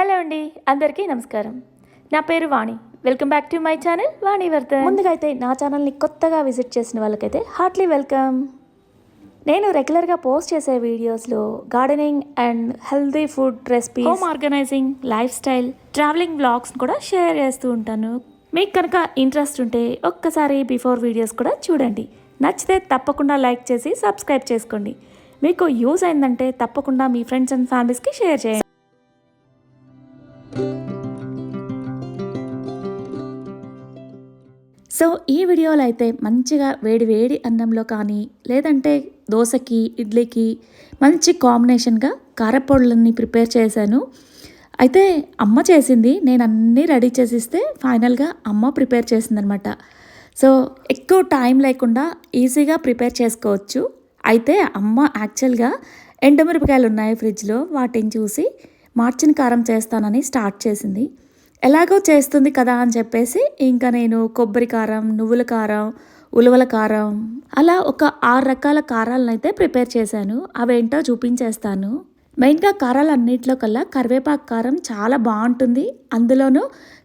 Hello అండి అందరికీ నమస్కారం. నా పేరు Vani. Welcome back to my channel Vani Vardhan. ముందుగా అయితే నా ఛానల్ని కొత్తగా విజిట్ చేసిన వాళ్ళకైతే హార్ట్లీ వెల్కమ్. నేను రెగ్యులర్గా పోస్ట్ చేసే వీడియోస్లో gardening and healthy food recipe home organizing life style traveling blogs కూడా షేర్ చేస్తూ ఉంటాను. మీకు కనుక ఇంట్రెస్ట్ ఉంటే ఒక్కసారి బిఫోర్ వీడియోస్ కూడా చూడండి. నచ్చితే తప్పకుండా లైక్ చేసి సబ్స్క్రైబ్ చేసుకోండి. మీకు యూజ్ అయిందంటే తప్పకుండా మీ ఫ్రెండ్స్ అండ్ ఫ్యామిలీస్కి షేర్ చేయండి. సో ఈ వీడియోలో అయితే మంచిగా వేడి వేడి అన్నంలో కానీ లేదంటే దోశకి ఇడ్లీకి మంచి కాంబినేషన్గా కారపొడులన్నీ ప్రిపేర్ చేశాను. అయితే అమ్మ చేసింది నేను అన్నీ రెడీ చేసిస్తే ఫైనల్గా అమ్మ ప్రిపేర్ చేసిందనమాట. సో ఎక్కువ టైం లేకుండా ఈజీగా ప్రిపేర్ చేసుకోవచ్చు. అయితే అమ్మ యాక్చువల్గా ఎండుమిరపకాయలు ఉన్నాయి ఫ్రిడ్జ్లో వాటిని చూసి మార్చిన కారం చేస్తానని స్టార్ట్ చేసింది. ఎలాగో చేస్తుంది కదా అని చెప్పేసి ఇంకా నేను కొబ్బరి కారం నువ్వుల కారం ఉలవల కారం అలా ఒక ఆరు రకాల కారాలను అయితే ప్రిపేర్ చేశాను. అవేంటో చూపించేస్తాను. మెయిన్గా కారాలన్నింటిలో కల్లా కరివేపాకు కారం చాలా బాగుంటుంది. అందులోనూ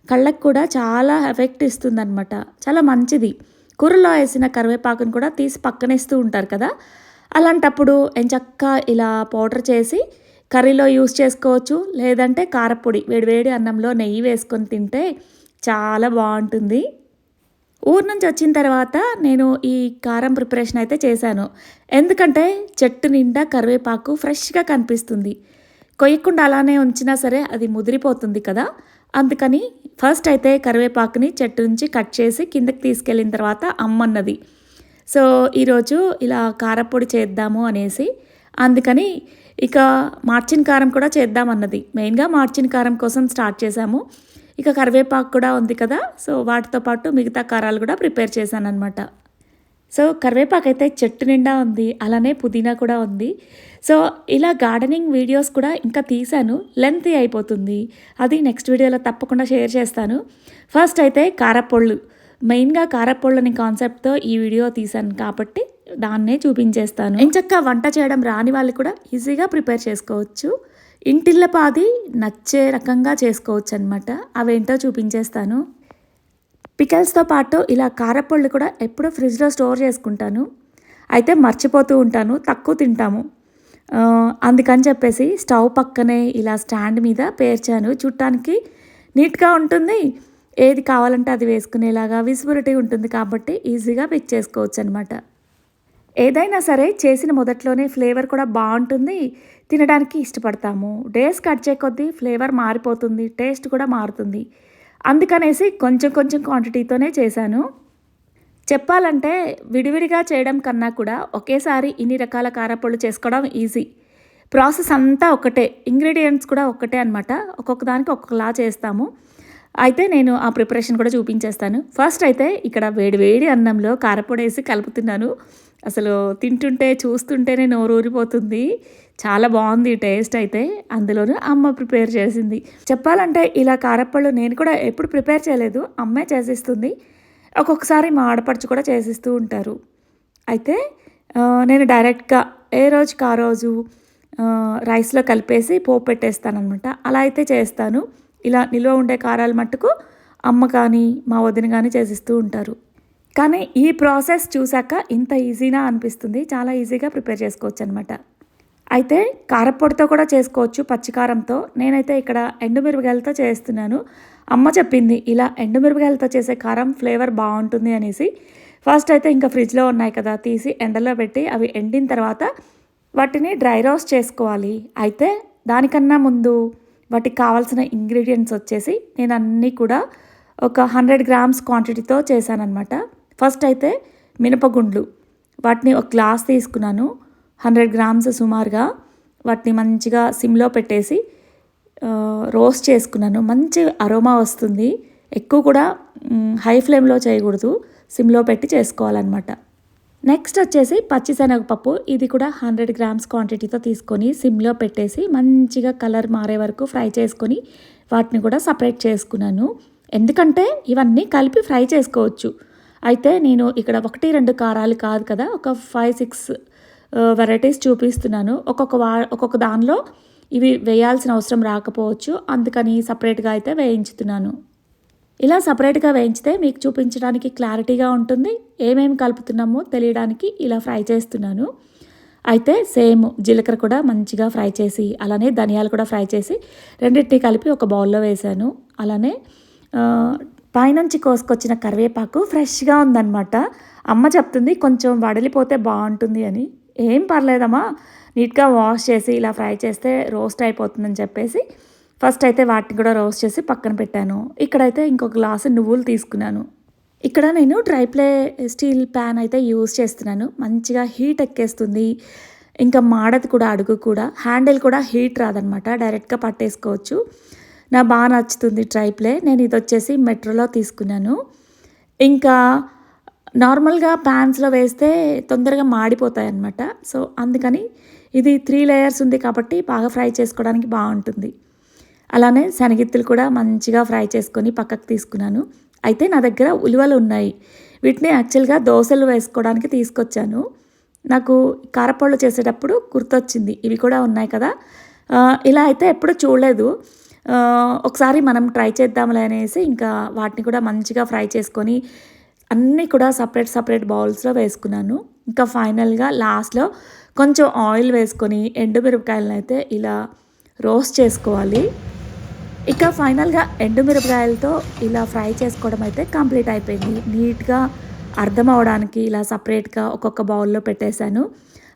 కళ్ళకు కూడా చాలా ఎఫెక్ట్ ఇస్తుంది అనమాట చాలా మంచిది. కూరలో వేసిన కరివేపాకును కూడా తీసి పక్కనేస్తూ ఉంటారు కదా. అలాంటప్పుడు ఎంచక్క ఇలా పౌడర్ చేసి కర్రీలో యూస్ చేసుకోవచ్చు లేదంటే కారపొడి వేడివేడి అన్నంలో నెయ్యి వేసుకొని తింటే చాలా బాగుంటుంది. ఊరు నుంచి వచ్చిన తర్వాత నేను ఈ కారం ప్రిపరేషన్ అయితే చేశాను. ఎందుకంటే చెట్టు నిండా కరివేపాకు ఫ్రెష్గా కనిపిస్తుంది. కొయ్యకుండా అలానే ఉంచినా సరే అది ముదిరిపోతుంది కదా. అందుకని ఫస్ట్ అయితే కరివేపాకుని చెట్టు నుంచి కట్ చేసి కిందకి తీసుకెళ్ళిన తర్వాత అమ్మన్నది. సో ఈరోజు ఇలా కారపొడి చేద్దాము అనేసి అందుకని ఇక మార్చిన కారం కూడా చేద్దామన్నది మెయిన్గా మార్చిన కారం కోసం స్టార్ట్ చేశాము. ఇక కరివేపాకు కూడా ఉంది కదా సో వాటితో పాటు మిగతా కారాలు కూడా ప్రిపేర్ చేశాను అనమాట సో కరివేపాకు అయితే చెట్టు నిండా ఉంది అలానే పుదీనా కూడా ఉంది. సో ఇలా గార్డెనింగ్ వీడియోస్ కూడా ఇంకా తీశాను లెంత్ అయిపోతుంది. అది నెక్స్ట్ వీడియోలో తప్పకుండా షేర్ చేస్తాను. ఫస్ట్ అయితే కారపళ్ళు. మెయిన్గా కారపొళ్ళని కాన్సెప్ట్తో ఈ వీడియో తీశాను కాబట్టి దాన్నే చూపించేస్తాను. ఎంచక్క వంట చేయడం రాని వాళ్ళు కూడా ఈజీగా ప్రిపేర్ చేసుకోవచ్చు. ఇంటిల్లపాది నచ్చే రకంగా చేసుకోవచ్చు అనమాట అవేంటో చూపించేస్తాను. పికల్స్తో పాటు ఇలా కారపళ్ళు కూడా ఎప్పుడూ ఫ్రిడ్జ్లో స్టోర్ చేసుకుంటాను. అయితే మర్చిపోతూ ఉంటాను తక్కువ తింటాము. అందుకని చెప్పేసి స్టవ్ పక్కనే ఇలా స్టాండ్ మీద పేర్చాను. చూడటానికి నీట్గా ఉంటుంది. ఏది కావాలంటే అది వేసుకునేలాగా విజిబిలిటీ ఉంటుంది కాబట్టి ఈజీగా పిక్ చేసుకోవచ్చు అనమాట ఏదైనా సరే చేసిన మొదట్లోనే ఫ్లేవర్ కూడా బాగుంటుంది తినడానికి ఇష్టపడతాము. డేస్ కట్ చే కొద్దీ ఫ్లేవర్ మారిపోతుంది టేస్ట్ కూడా మారుతుంది. అందుకనేసి కొంచెం కొంచెం క్వాంటిటీతోనే చేశాను. చెప్పాలంటే విడివిడిగా చేయడం కన్నా కూడా ఒకేసారి ఇన్ని రకాల కారపళ్ళు చేసుకోవడం ఈజీ. ప్రాసెస్ అంతా ఒకటే ఇంగ్రీడియంట్స్ కూడా ఒకటే అనమాట ఒక్కొక్క దానికి ఒక్కొక్కలా చేస్తాము. అయితే నేను ఆ ప్రిపరేషన్ కూడా చూపించేస్తాను. ఫస్ట్ అయితే ఇక్కడ వేడి వేడి అన్నంలో కారపొడి వేసి కలుపుతున్నాను. అసలు తింటుంటే చూస్తుంటేనే నోరు ఊరిపోతుంది. చాలా బాగుంది టేస్ట్ అయితే. అందులోనూ అమ్మ ప్రిపేర్ చేసింది. చెప్పాలంటే ఇలా కారప్పళ్ళు నేను కూడా ఎప్పుడు ప్రిపేర్ చేయలేదు. అమ్మే చేసిస్తుంది. ఒక్కొక్కసారి మా ఆడపడుచు కూడా చేసిస్తూ ఉంటారు. అయితే నేను డైరెక్ట్గా ఏ రోజుకి ఆ రోజు రైస్లో కలిపేసి పోపు పెట్టేస్తాను అనమాట అలా అయితే చేస్తాను. ఇలా నిల్వ ఉండే కారాలు మట్టుకు అమ్మ కానీ మా వదిన కానీ చేసిస్తూ ఉంటారు. కానీ ఈ ప్రాసెస్ చూశాక ఇంత ఈజీనా అనిపిస్తుంది. చాలా ఈజీగా ప్రిపేర్ చేసుకోవచ్చు అనమాట అయితే కారపొడితో కూడా చేసుకోవచ్చు పచ్చికారంతో. నేనైతే ఇక్కడ ఎండుమిరపకాయలతో చేస్తున్నాను. అమ్మ చెప్పింది ఇలా ఎండుమిరపకాయలతో చేసే కారం ఫ్లేవర్ బాగుంటుంది అనేసి. ఫస్ట్ అయితే ఇంకా ఫ్రిడ్జ్లో ఉన్నాయి కదా తీసి ఎండలో పెట్టి అవి ఎండిన తర్వాత వాటిని డ్రై రోస్ట్ చేసుకోవాలి. అయితే దానికన్నా ముందు వాటికి కావాల్సిన ఇంగ్రీడియంట్స్ వచ్చేసి నేను అన్నీ కూడా ఒక హండ్రెడ్ గ్రామ్స్ క్వాంటిటీతో చేశానన్నమాట. ఫస్ట్ అయితే మినపగుండ్లు. వాటిని ఒక గ్లాస్ తీసుకున్నాను. హండ్రెడ్ గ్రామ్స్ సుమారుగా వాటిని మంచిగా సిమ్లో పెట్టేసి రోస్ట్ చేసుకున్నాను. మంచి అరోమా వస్తుంది. ఎక్కువ కూడా హై ఫ్లేమ్లో చేయకూడదు. సిమ్లో పెట్టి చేసుకోవాలన్నమాట. నెక్స్ట్ వచ్చేసి పచ్చిశనగపప్పు. ఇది కూడా హండ్రెడ్ గ్రామ్స్ క్వాంటిటీతో తీసుకొని సిమ్లో పెట్టేసి మంచిగా కలర్ మారే వరకు ఫ్రై చేసుకొని వాటిని కూడా సపరేట్ చేసుకున్నాను. ఎందుకంటే ఇవన్నీ కలిపి ఫ్రై చేసుకోవచ్చు. అయితే నేను ఇక్కడ ఒకటి రెండు కారాలు కాదు కదా ఒక ఫైవ్ సిక్స్ వెరైటీస్ చూపిస్తున్నాను. ఒక్కొక్క వా ఒక్కొక్క దానిలో ఇవి వేయాల్సిన అవసరం రాకపోవచ్చు. అందుకని సపరేట్గా అయితే వేయించుతున్నాను. ఇలా సపరేట్గా వేయించితే మీకు చూపించడానికి క్లారిటీగా ఉంటుంది. ఏమేమి కలుపుతున్నామో తెలియడానికి ఇలా ఫ్రై చేస్తున్నాను. అయితే సేమ్ జీలకర్ర కూడా మంచిగా ఫ్రై చేసి అలానే ధనియాలు కూడా ఫ్రై చేసి రెండింటిని కలిపి ఒక బౌల్లో వేశాను. అలానే పైనుంచి కోసుకొచ్చిన కరివేపాకు ఫ్రెష్గా ఉందన్నమాట. అమ్మ చెప్తుంది కొంచెం వడిలిపోతే బాగుంటుంది అని. ఏం పర్లేదమ్మా నీట్గా వాష్ చేసి ఇలా ఫ్రై చేస్తే రోస్ట్ అయిపోతుందని చెప్పేసి ఫస్ట్ అయితే వాటిని కూడా రోస్ట్ చేసి పక్కన పెట్టాను. ఇక్కడైతే ఇంకొక గ్లాసు నువ్వులు తీసుకున్నాను. ఇక్కడ నేను డ్రై ప్లే స్టీల్ ప్యాన్ అయితే యూజ్ చేస్తున్నాను. మంచిగా హీట్ ఎక్కేస్తుంది. ఇంకా మాడది కూడా అడుగు కూడా. హ్యాండిల్ కూడా హీట్ రాదనమాట డైరెక్ట్గా పట్టేసుకోవచ్చు. నా బాగా నచ్చుతుంది డ్రై ప్లే నేను ఇది వచ్చేసి మెట్రోలో తీసుకున్నాను. ఇంకా నార్మల్గా ప్యాన్స్లో వేస్తే తొందరగా మాడిపోతాయి అన్నమాట సో అందుకని ఇది త్రీ లేయర్స్ ఉంది కాబట్టి బాగా ఫ్రై చేసుకోవడానికి బాగుంటుంది. అలానే శనగిత్తులు కూడా మంచిగా ఫ్రై చేసుకొని పక్కకు తీసుకున్నాను. అయితే నా దగ్గర ఉలువలు ఉన్నాయి. వీటిని యాక్చువల్గా దోశలు వేసుకోవడానికి తీసుకొచ్చాను. నాకు కారపళ్ళు చేసేటప్పుడు గుర్తొచ్చింది. ఇవి కూడా ఉన్నాయి కదా. ఇలా అయితే ఎప్పుడూ చూడలేదు. ఒకసారి మనం ట్రై చేద్దాంలే అనేసి ఇంకా వాటిని కూడా మంచిగా ఫ్రై చేసుకొని అన్నీ కూడా సపరేట్ సపరేట్ బౌల్స్లో వేసుకున్నాను. ఇంకా ఫైనల్గా లాస్ట్లో కొంచెం ఆయిల్ వేసుకొని ఎండుమిరపకాయలను అయితే ఇలా రోస్ట్ చేసుకోవాలి. ఇక ఫైనల్గా ఎండుమిరపకాయలతో ఇలా ఫ్రై చేసుకోవడం అయితే కంప్లీట్ అయిపోయింది. నీట్గా అర్థం అవడానికి ఇలా సపరేట్గా ఒక్కొక్క బౌల్లో పెట్టేశాను.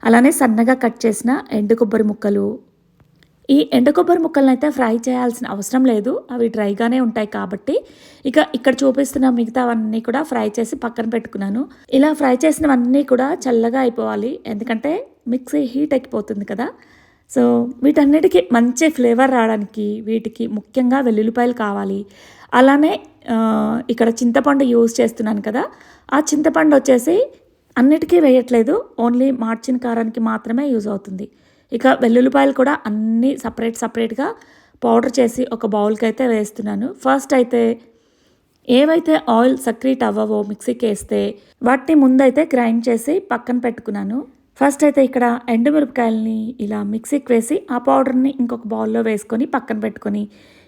అలానే సన్నగా కట్ చేసిన ఎండు కొబ్బరి ముక్కలు. ఈ ఎండు కొబ్బరి ముక్కలను అయితే ఫ్రై చేయాల్సిన అవసరం లేదు. అవి డ్రైగానే ఉంటాయి కాబట్టి. ఇక ఇక్కడ చూపిస్తున్న మిగతావన్నీ కూడా ఫ్రై చేసి పక్కన పెట్టుకున్నాను. ఇలా ఫ్రై చేసినవన్నీ కూడా చల్లగా అయిపోవాలి. ఎందుకంటే మిక్సీ హీట్ ఎక్కిపోతుంది కదా. సో వీటన్నిటికీ మంచి ఫ్లేవర్ రావడానికి వీటికి ముఖ్యంగా వెల్లుల్లిపాయలు కావాలి. అలానే ఇక్కడ చింతపండు యూజ్ చేస్తున్నాను కదా ఆ చింతపండు వచ్చేసి అన్నిటికీ వేయట్లేదు ఓన్లీ మార్చిన కారానికి మాత్రమే యూజ్ అవుతుంది. ఇక వెల్లుల్లిపాయలు కూడా అన్నీ సపరేట్ సపరేట్గా పౌడర్ చేసి ఒక బౌల్కి అయితే వేస్తున్నాను. ఫస్ట్ అయితే ఏవైతే ఆయిల్ సక్రీట్ అవ్వవో మిక్సీకి వేస్తే వాటిని ముందైతే గ్రైండ్ చేసి పక్కన పెట్టుకున్నాను. ఫస్ట్ అయితే ఇక్కడ ఎండుమిరపకాయలని ఇలా మిక్సీకి వేసి ఆ పౌడర్ని ఇంకొక బౌల్లో వేసుకొని పక్కన పెట్టుకొని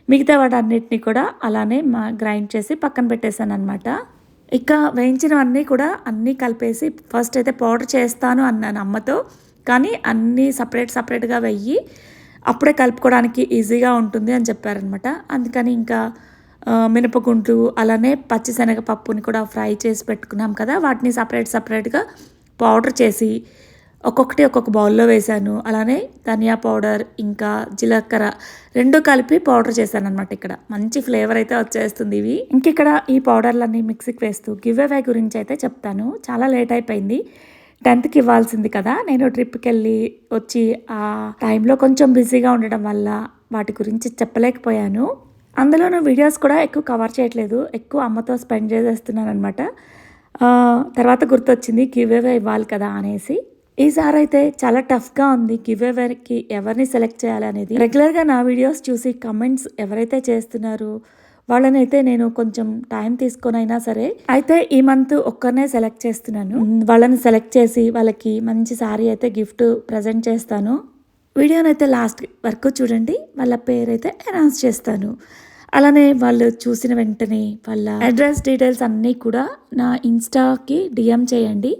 మిగతా వాటన్నిటిని కూడా అలానే మా గ్రైండ్ చేసి పక్కన పెట్టేశాను అనమాట ఇక వేయించినవన్నీ కూడా అన్నీ కలిపేసి ఫస్ట్ అయితే పౌడర్ చేస్తాను అన్నాను అమ్మతో. కానీ అన్నీ సపరేట్ సపరేట్గా వెయ్యి అప్పుడే కలుపుకోవడానికి ఈజీగా ఉంటుంది అని చెప్పారనమాట అందుకని ఇంకా మినపగుండ్లు మినపగుంట్లు అలానే పచ్చిశనగపప్పుని కూడా ఫ్రై చేసి పెట్టుకున్నాం కదా వాటిని సపరేట్ సపరేట్గా పౌడర్ చేసి ఒక్కొక్కటి ఒక్కొక్క బౌల్లో వేశాను. అలానే ధనియా పౌడర్ ఇంకా జీలకర్ర రెండు కలిపి పౌడర్ చేశాను అనమాట ఇక్కడ. మంచి ఫ్లేవర్ అయితే వచ్చేస్తుంది ఇవి. ఇంక ఇక్కడ ఈ పౌడర్లన్నీ మిక్సీకి వేస్తూ గివ్ అవే గురించి అయితే చెప్తాను. చాలా లేట్ అయిపోయింది. టెన్త్కి ఇవ్వాల్సింది కదా. నేను ట్రిప్కి వెళ్ళి వచ్చి ఆ టైంలో కొంచెం బిజీగా ఉండడం వల్ల వాటి గురించి చెప్పలేకపోయాను. అందులోనూ వీడియోస్ కూడా ఎక్కువ కవర్ చేయట్లేదు. ఎక్కువ అమ్మతో స్పెండ్ చేసేస్తున్నాను అనమాట తర్వాత గుర్తొచ్చింది గివ్ అవే ఇవ్వాలి కదా అనేసి. ఈసారి అయితే చాలా టఫ్గా ఉంది. గివ్ అవేకి ఎవరిని సెలెక్ట్ చేయాలి అనేది. రెగ్యులర్గా నా వీడియోస్ చూసి కమెంట్స్ ఎవరైతే చేస్తున్నారో వాళ్ళనైతే నేను కొంచెం టైం తీసుకొని అయినా సరే అయితే ఈ మంత్ ఒక్కరినే సెలెక్ట్ చేస్తున్నాను. వాళ్ళని సెలెక్ట్ చేసి వాళ్ళకి మంచి సారీ అయితే గిఫ్ట్ ప్రజెంట్ చేస్తాను. వీడియోని అయితే లాస్ట్ వరకు చూడండి. వాళ్ళ పేరైతే అనౌన్స్ చేస్తాను. అలానే వాళ్ళు చూసిన వెంటనే వాళ్ళ అడ్రస్ డీటెయిల్స్ అన్నీ కూడా నా ఇన్స్టాకి డిఎం చేయండి.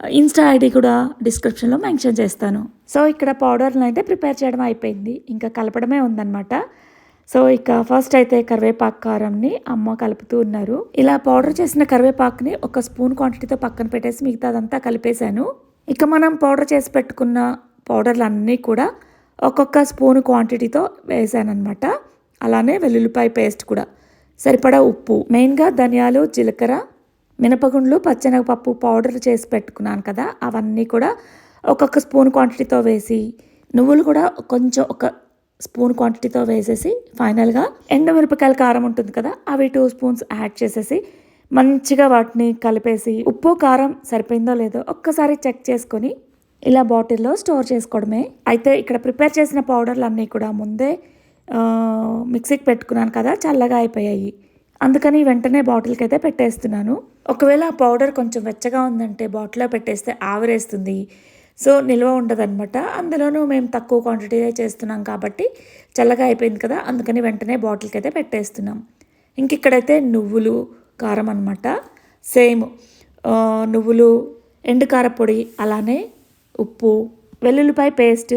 ఇన్స్టా ఐడి కూడా డిస్క్రిప్షన్లో మెన్షన్ చేస్తాను. సో ఇక్కడ పౌడర్ని అయితే ప్రిపేర్ చేయడం అయిపోయింది. ఇంకా కలపడమే ఉందన్నమాట. సో ఇక ఫస్ట్ అయితే కరివేపాకు కారంని అమ్మ కలుపుతూ ఉన్నారు. ఇలా పౌడర్ చేసిన కరివేపాకుని ఒక స్పూన్ క్వాంటిటీతో పక్కన పెట్టేసి మిగతాదంతా కలిపేశాను. ఇక మనం పౌడర్ చేసి పెట్టుకున్న పౌడర్లు అన్నీ కూడా ఒక్కొక్క స్పూన్ క్వాంటిటీతో వేసానమాట అలానే వెల్లుల్లిపాయ పేస్ట్ కూడా. సరిపడా ఉప్పు. మెయిన్గా ధనియాలు జీలకర్ర మినపగుండ్లు పచ్చెనగపప్పు పౌడర్ చేసి పెట్టుకున్నాను కదా అవన్నీ కూడా ఒక్కొక్క స్పూన్ క్వాంటిటీతో వేసి నువ్వులు కూడా కొంచెం ఒక స్పూన్ క్వాంటిటీతో వేసేసి ఫైనల్గా ఎండమిరపకాయల కారం ఉంటుంది కదా అవి టూ స్పూన్స్ యాడ్ చేసేసి మంచిగా వాటిని కలిపేసి ఉప్పు కారం సరిపోయిందో లేదో ఒక్కసారి చెక్ చేసుకొని ఇలా బాటిల్లో స్టోర్ చేసుకోవడమే. అయితే ఇక్కడ ప్రిపేర్ చేసిన పౌడర్లు అన్నీ కూడా ముందే మిక్సీకి పెట్టుకున్నాను కదా చల్లగా అయిపోయాయి. అందుకని వెంటనే బాటిల్కి అయితే పెట్టేస్తున్నాను. ఒకవేళ ఆ పౌడర్ కొంచెం వెచ్చగా ఉందంటే బాటిల్లో పెట్టేస్తే ఆవిరేస్తుంది. సో నిల్వ ఉండదన్నమాట. అందులోనూ మేము తక్కువ క్వాంటిటీ చేస్తున్నాం కాబట్టి చల్లగా అయిపోయింది కదా అందుకని వెంటనే బాటిల్కి అయితే పెట్టేస్తున్నాం. ఇంక ఇక్కడైతే నువ్వులు కారం అనమాట సేమ్ నువ్వులు ఎండు కారపొడి అలానే ఉప్పు వెల్లుల్లిపాయ పేస్ట్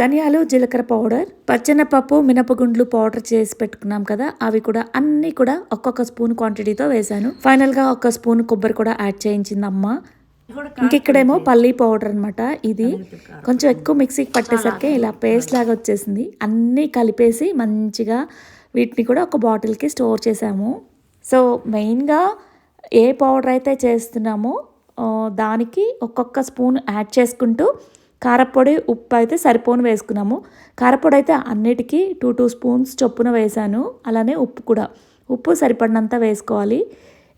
ధనియాలు జీలకర్ర పౌడర్ పచ్చెనపప్పు మినపగుండ్లు పౌడర్ చేసి పెట్టుకున్నాం కదా అవి కూడా అన్నీ కూడా ఒక్కొక్క స్పూన్ క్వాంటిటీతో వేశాను. ఫైనల్గా ఒక స్పూన్ కొబ్బరి కూడా యాడ్ చేయించింది అమ్మ ఇంకిక్కడేమో పల్లీ పౌడర్ అనమాట ఇది. కొంచెం ఎక్కువ మిక్సీకి పట్టేసరికి ఇలా పేస్ట్ లాగా వచ్చేసింది. అన్నీ కలిపేసి మంచిగా వీటిని కూడా ఒక బాటిల్కి స్టోర్ చేసాము సో మెయిన్గా ఏ పౌడర్ అయితే చేస్తున్నామో దానికి ఒక్కొక్క స్పూన్ యాడ్ చేసుకుంటూ కారపొడి ఉప్పు అయితే సరిపోను వేసుకున్నాము. కారపొడి అయితే అన్నిటికీ టూ టూ స్పూన్స్ చొప్పున వేసాను అలానే ఉప్పు కూడా. ఉప్పు సరిపడినంత వేసుకోవాలి.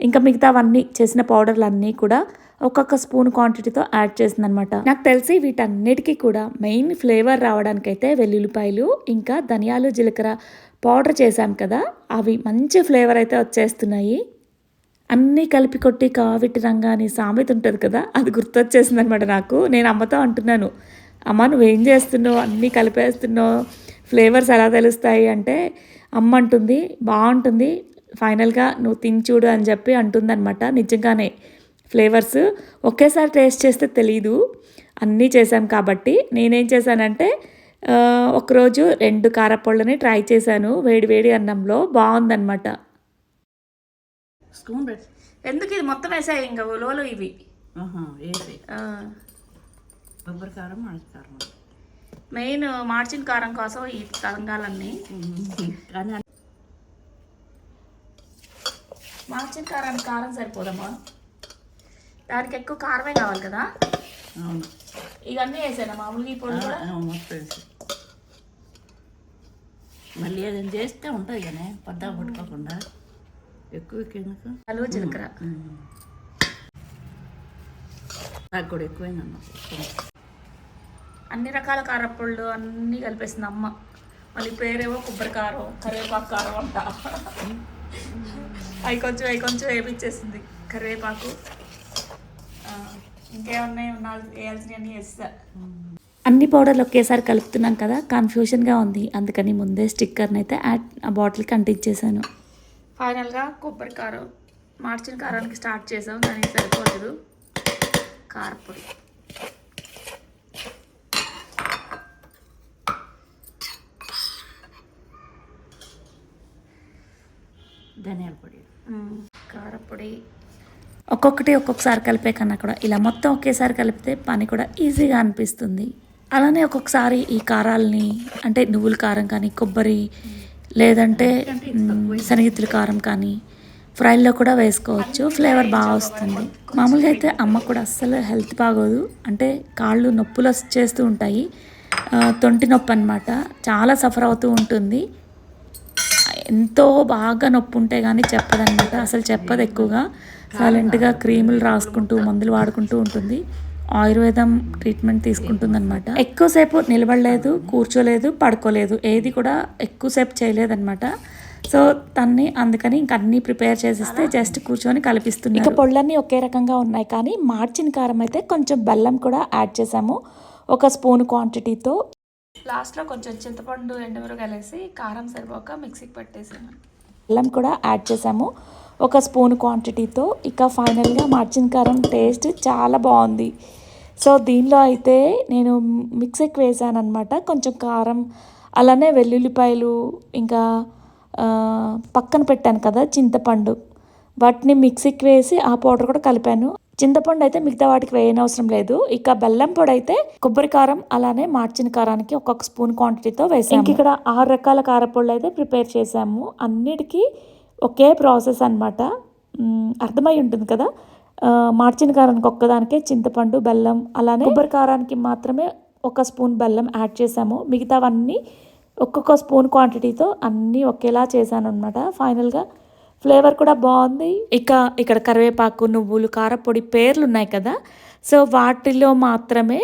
ఇంకా మిగతావన్నీ చేసిన పౌడర్లు అన్నీ కూడా ఒక్కొక్క స్పూన్ క్వాంటిటీతో యాడ్ చేసిందనమాట. నాకు తెలిసి వీటన్నిటికీ కూడా మెయిన్ ఫ్లేవర్ రావడానికైతే వెల్లుల్లిపాయలు ఇంకా ధనియాలు జీలకర్ర పౌడర్ చేశాం కదా అవి మంచి ఫ్లేవర్ అయితే వచ్చేస్తున్నాయి. అన్నీ కలిపి కొట్టి కావిటి రంగా అని సామెత ఉంటుంది కదా అది గుర్తొచ్చేసింది అనమాట నాకు. నేను అమ్మతో అంటున్నాను అమ్మ నువ్వేం చేస్తున్నావు? అన్నీ కలిపేస్తున్నావు? ఫ్లేవర్స్ ఎలా తెలుస్తాయి? అంటే అమ్మ అంటుంది బాగుంటుంది ఫైనల్గా నువ్వు తిని చూడు అని చెప్పి అంటుందన్నమాట నిజంగానే ఫ్లేవర్స్ ఒకేసారి టేస్ట్ చేస్తే తెలీదు అన్నీ చేశాం కాబట్టి. నేనేం చేశానంటే ఒకరోజు రెండు కారపళ్ళని ట్రై చేశాను వేడి వేడి అన్నంలో. బాగుందన్నమాట స్పూన్ పెట్టి ఎందుకు ఇది మొత్తం వేసాయి ఇంకా ఉలవలు ఇవి? కొబ్బరి కారం కారం. మెయిన్ మార్చిన కారం కోసం ఈ తరంగాలన్నీ. కానీ మార్చిన కారానికి కారం సరిపోదమ్మా. దానికి ఎక్కువ కారమే కావాలి కదా? అవును. ఇవన్నీ వేసాను? మామూలుగా ఈ పొడి కూడా? మళ్ళీ ఏదైనా చేస్తే ఉంటుంది కానీ పద్దా పట్టుకోకుండా. ఎక్కువ ఎందుకు అలువ జీలకర్ర. నాకు కూడా ఎక్కువైందన్న అన్ని రకాల కారపళ్ళు అన్నీ కలిపేసింది అమ్మ. మళ్ళీ పేరేమో కొబ్బరి కారం కరివేపాకు కారం అంట. అవి కొంచెం అవి కొంచెం వేపించేసింది కరివేపాకు. ఇంకేమన్నాయి? వేయాల్సినవన్నీ వేస్తా. అన్ని పౌడర్లు ఒకేసారి కలుపుతున్నాం కదా కన్ఫ్యూషన్గా ఉంది. అందుకని ముందే స్టిక్కర్ని అయితే యాడ్ ఆ బాటిల్కి అంటించేసాను. ఫైనల్గా కొబ్బరి కారం మార్చిన కారానికి స్టార్ట్ చేసాం. దానికి సరిపోలేదు. కారపొడి ధనియాల పొడి. కారపొడి ఒక్కొక్కటి ఒక్కొక్కసారి కలిపే కన్నా కూడా ఇలా మొత్తం ఒకేసారి కలిపితే పని కూడా ఈజీగా అనిపిస్తుంది. అలానే ఒక్కొక్కసారి ఈ కారాలని అంటే నువ్వుల కారం కానీ కొబ్బరి లేదంటే శనగిత్తుల కారం కానీ ఫ్రైల్లో కూడా వేసుకోవచ్చు. ఫ్లేవర్ బాగా వస్తుంది. మామూలుగా అయితే అమ్మ కూడా అస్సలు హెల్త్ బాగోదు. అంటే కాళ్ళు నొప్పులు వచ్చేస్తూ ఉంటాయి. తొంటి నొప్పి అనమాట చాలా సఫర్ అవుతూ ఉంటుంది. ఎంతో బాగా నొప్పి ఉంటే కానీ చెప్పదన్నమాట. అసలు చెప్పదు ఎక్కువగా. సైలెంట్గా క్రీములు రాసుకుంటూ మందులు వాడుకుంటూ ఉంటుంది. ఆయుర్వేదం ట్రీట్మెంట్ తీసుకుంటుందన్నమాట. ఎక్కువసేపు నిలబడలేదు కూర్చోలేదు పడుకోలేదు. ఏది కూడా ఎక్కువసేపు చేయలేదన్నమాట. సో తన్ని అందుకని ఇంక అన్నీ ప్రిపేర్ చేసిస్తే జస్ట్ కూర్చొని కలిపిస్తుంది ఇక పొళ్ళన్నీ ఒకే రకంగా ఉన్నాయి. కానీ మార్చిన కారం అయితే కొంచెం బెల్లం కూడా యాడ్ చేసాము. ఒక స్పూన్ క్వాంటిటీతో లాస్ట్లో కొంచెం చింతపండు ఎండుమిరగాయలు వేసి కారం సరిపోక మిక్సీకి పట్టేసాను బెల్లం కూడా యాడ్ చేసాము. ఒక స్పూన్ క్వాంటిటీతో. ఇక ఫైనల్గా మార్చిన కారం టేస్ట్ చాలా బాగుంది. సో దీనిలో అయితే నేను మిక్సీకి వేసాను అనమాట కొంచెం కారం అలానే వెల్లుల్లిపాయలు ఇంకా పక్కన పెట్టాను కదా చింతపండు. వాటిని మిక్సీకి వేసి ఆ పౌడర్ కూడా కలిపాను. చింతపండు అయితే మిగతా వాటికి వేయనవసరం లేదు. ఇక బెల్లం పొడి అయితే కొబ్బరి కారం అలానే మార్చిన కారానికి ఒక్కొక్క స్పూన్ క్వాంటిటీతో వేసాము. ఇక్కడ ఆరు రకాల కారపొళ్ళు అయితే ప్రిపేర్ చేసాము. అన్నిటికీ ఒకే ప్రాసెస్ అనమాట అర్థమై ఉంటుంది కదా? మార్చిన కారానికి ఒక్కదానికే చింతపండు బెల్లం అలానే కొబ్బరి కారానికి మాత్రమే ఒక స్పూన్ బెల్లం యాడ్ చేసాము మిగతావన్నీ ఒక్కొక్క స్పూన్ క్వాంటిటీతో అన్నీ ఒకేలా చేశాను అనమాట ఫైనల్గా ఫ్లేవర్ కూడా బాగుంది. ఇక ఇక్కడ కరివేపాకు నువ్వులు కారపొడి పేర్లు ఉన్నాయి కదా? సో వాటిలో మాత్రమే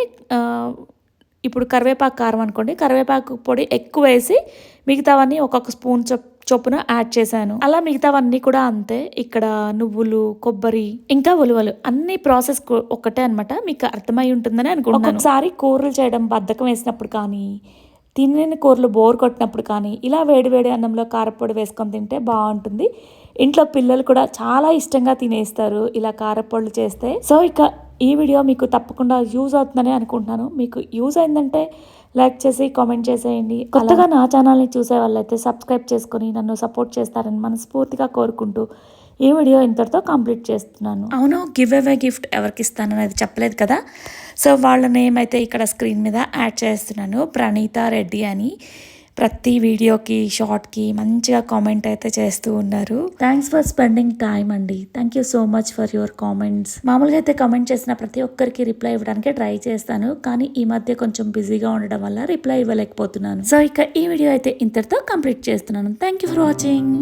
ఇప్పుడు కరివేపాకు కారం అనుకోండి. కరివేపాకు పొడి ఎక్కువ వేసి మిగతావన్నీ ఒక్కొక్క స్పూన్ చొప్ చొప్పున యాడ్ చేశాను. అలా మిగతావన్నీ కూడా అంతే. ఇక్కడ నువ్వులు కొబ్బరి ఇంకా ఉలువలు అన్ని ప్రాసెస్ ఒక్కటే అన్నమాట. మీకు అర్థమై ఉంటుందని అనుకుంటున్నాను. ఒకసారి కూరలు చేయడం బద్ధకం వేసినప్పుడు కానీ తినని కూరలు బోర్ కొట్టినప్పుడు కానీ ఇలా వేడివేడి అన్నంలో కారపొడి వేసుకొని తింటే బాగుంటుంది. ఇంట్లో పిల్లలు కూడా చాలా ఇష్టంగా తినేస్తారు ఇలా కారపొడులు చేస్తే. సో ఇక ఈ వీడియో మీకు తప్పకుండా యూజ్ అవుతుందని అనుకుంటున్నాను. మీకు యూజ్ అయిందంటే లైక్ చేసి కామెంట్ చేసేయండి. కొత్తగా నా ఛానల్ని చూసే వాళ్ళైతే సబ్స్క్రైబ్ చేసుకొని నన్ను సపోర్ట్ చేస్తారని మనస్ఫూర్తిగా కోరుకుంటూ ఈ వీడియో ఇంతటితో కంప్లీట్ చేస్తున్నాను. అవును గివ్ అవే గిఫ్ట్ ఎవరికి ఇస్తాననేది చెప్పలేదు కదా? సో వాళ్ళ నేమ్ అయితే ఇక్కడ స్క్రీన్ మీద యాడ్ చేస్తున్నాను. ప్రణీత రెడ్డి అని. ప్రతి వీడియోకి షార్ట్కి మంచిగా కామెంట్ అయితే చేస్తూ ఉన్నారు. థ్యాంక్స్ ఫర్ స్పెండింగ్ టైం అండి thank you so much for your comments మామూలుగా అయితే కామెంట్ చేసిన ప్రతి ఒక్కరికి రిప్లై ఇవ్వడానికి ట్రై చేస్తాను. కానీ ఈ మధ్య కొంచెం బిజీగా ఉండడం వల్ల రిప్లై ఇవ్వలేకపోతున్నాను. సో ఇక ఈ వీడియో అయితే ఇంతటితో కంప్లీట్ చేస్తున్నాను. Thank you for watching